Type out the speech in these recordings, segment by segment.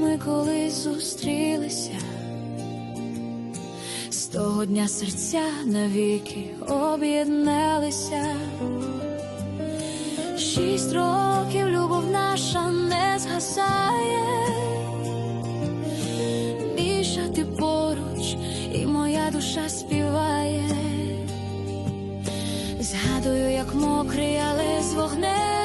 ми колись зустрілися. З того дня серця навіки об'єдналися. Шість років любов наша не згасає. Більше ти поруч, і моя душа співає. Згадую, як мокрий, але з вогнем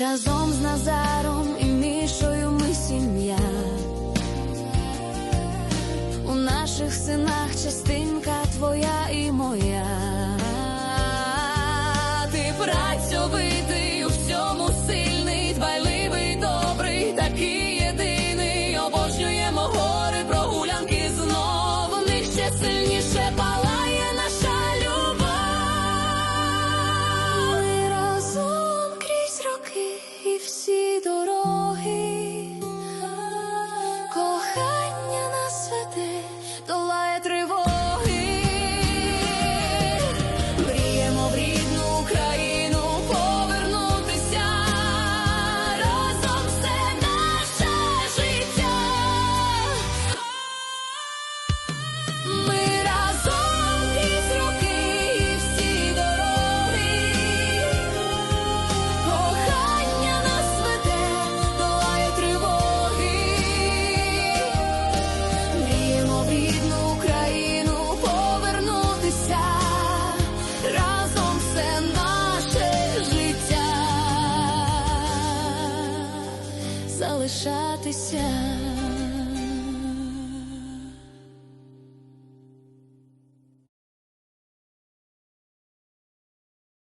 Разом з Назаром і Мішою ми сім'я. У наших синах частинка твоя і всі дороги. Залишатися.